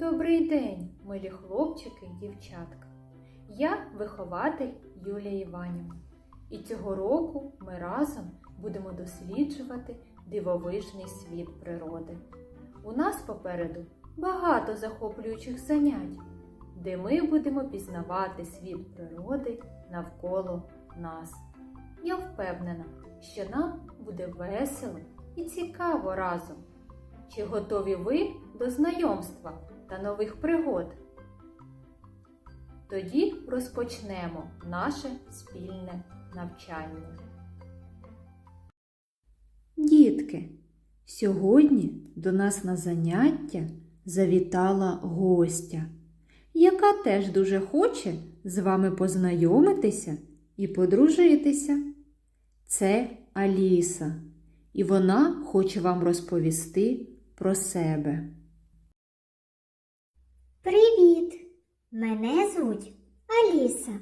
Добрий день, милі хлопчики і дівчатка. Я вихователь Юлія Іванівна. І цього року ми разом будемо досліджувати дивовижний світ природи. У нас попереду багато захоплюючих занять, де ми будемо пізнавати світ природи навколо нас. Я впевнена, що нам буде весело і цікаво разом. Чи готові ви до знайомства та нових пригод? Тоді розпочнемо наше спільне навчання. Дітки, сьогодні до нас на заняття завітала гостя, яка теж дуже хоче з вами познайомитися і подружитися. Це Аліса, і вона хоче вам розповісти про себе. Привіт! Мене звуть Аліса.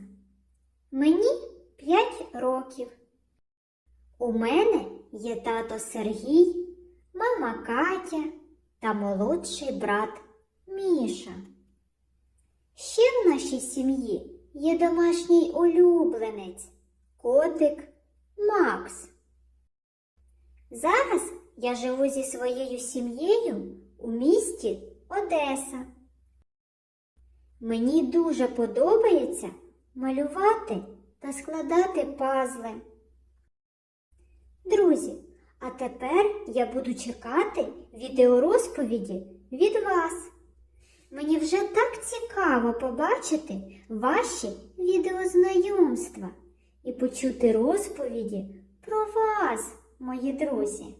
Мені 5 років. У мене є тато Сергій, мама Катя та молодший брат Міша. Ще в нашій сім'ї є домашній улюбленець, котик Макс. Зараз я живу зі своєю сім'єю у місті Одеса. Мені дуже подобається малювати та складати пазли. Друзі, а тепер я буду чекати відеорозповіді від вас. Мені вже так цікаво побачити ваші відеознайомства і почути розповіді про вас, мої друзі.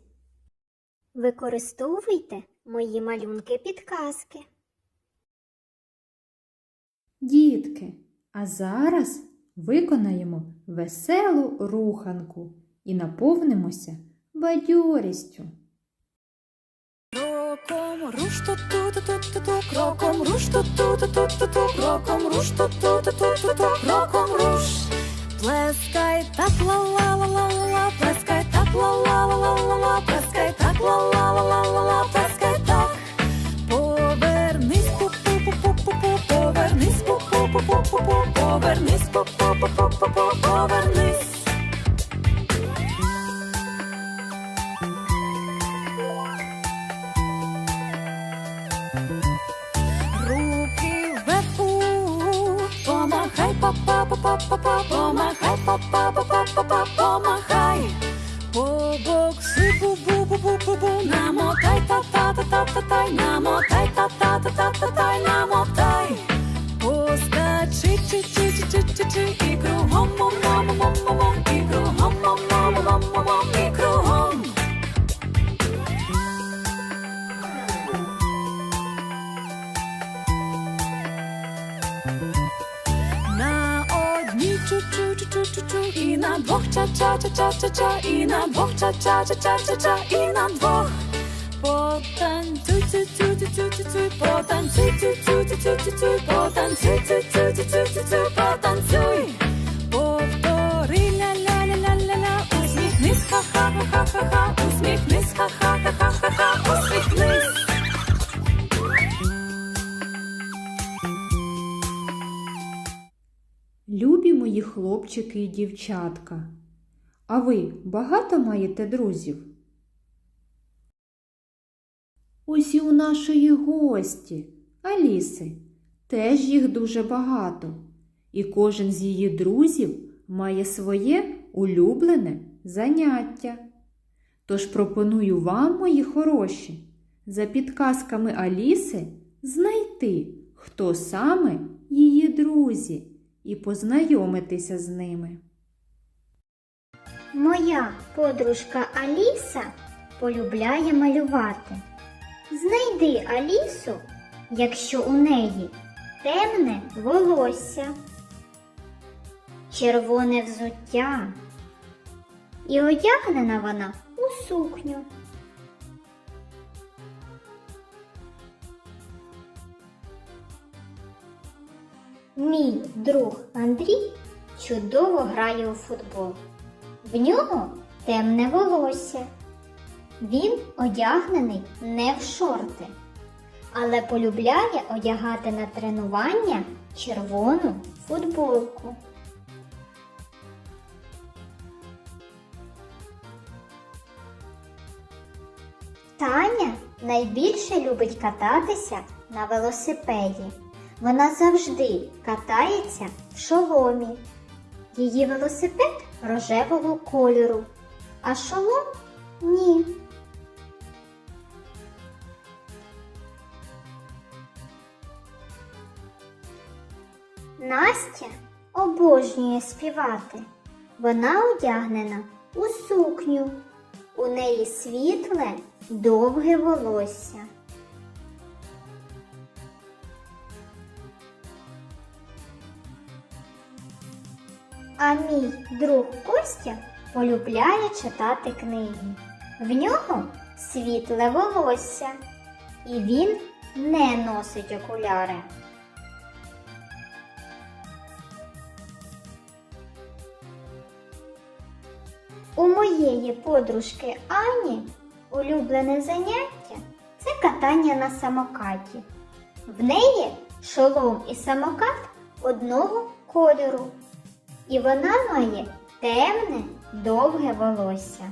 Використовуйте мої малюнки підказки. Дітки, а зараз виконаємо веселу руханку і наповнимося бадьорістю. Кроком руш ту ту ту ту кроком руш ту ту ту ту кроком руш ту ту ту ту кроком руш плескай так ла ла ла ла ла плескай так ла ла ла ла ла плескай так ла ла ла ла ла повернись. Повернись. Руки вверху, помахай, па-па, па-па, па-па, помахай, па-па, па-па, па-па, помахай. Побокси, бу-бу-бу-бу-бу-бу, намотай, та-та-та-та-та-тай, намотай, та-та-та-та-та-тай, намотай. ci ci ci ci ci ci i kruchom, mom, mom, mom, mom, mom, i kruchom, mom, mom, mom, mom, mom, i kruchom. Na odni ciu ciu ciu ciu ciu ciu i na dwóch cia cia cia cia cia cia i na dwóch cia cia cia cia cia cia i na dwóch. Потанцюй, цю цю цю цю цю цю потанцюй, цю цю цю цю цю цю потанцюй, цю цю цю цю цю цю потанцюй. Повтори ля-ля-ля-ля-ля-ля, усміхнись, ха-ха-ха-ха-ха, усміхнись, ха-ха-ха-ха-ха, усміхнись. Любі мої хлопчики і дівчатка. А ви багато маєте друзів? Ось і у нашої гості, Аліси, теж їх дуже багато, і кожен з її друзів має своє улюблене заняття. Тож пропоную вам, мої хороші, за підказками Аліси знайти, хто саме її друзі, і познайомитися з ними. Моя подружка Аліса полюбляє малювати. Знайди Алісу, якщо у неї темне волосся, червоне взуття, і одягнена вона у сукню. Мій друг Андрій чудово грає у футбол. В нього темне волосся. Він одягнений не в шорти, але полюбляє одягати на тренування червону футболку. Таня найбільше любить кататися на велосипеді. Вона завжди катається в шоломі. Її велосипед рожевого кольору, а шолом ні. Настя обожнює співати. Вона одягнена у сукню. У неї світле, довге волосся. А мій друг Костя полюбляє читати книги. В нього світле волосся, і він не носить окуляри. У моєї подружки Ані улюблене заняття це катання на самокаті. В неї шолом і самокат одного кольору, і вона має темне довге волосся.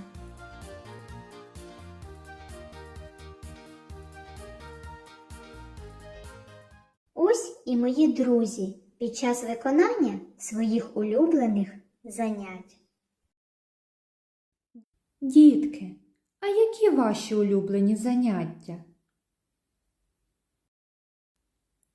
Ось і мої друзі під час виконання своїх улюблених занять. Дітки, а які ваші улюблені заняття?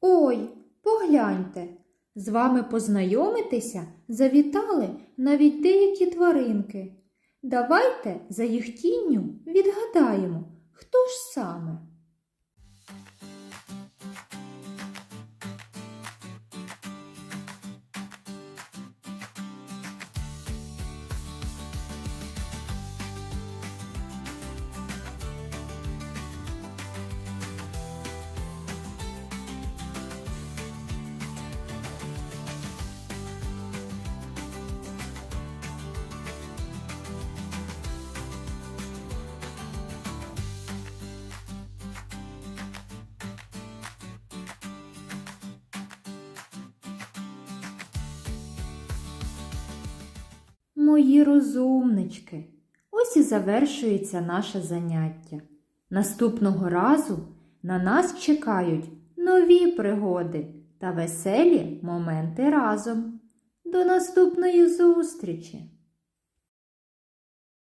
Ой, погляньте, з вами познайомитися завітали навіть деякі тваринки. Давайте за їх тінню відгадаємо, хто ж саме. Мої розумнички, ось і завершується наше заняття. Наступного разу на нас чекають нові пригоди та веселі моменти разом. До наступної зустрічі!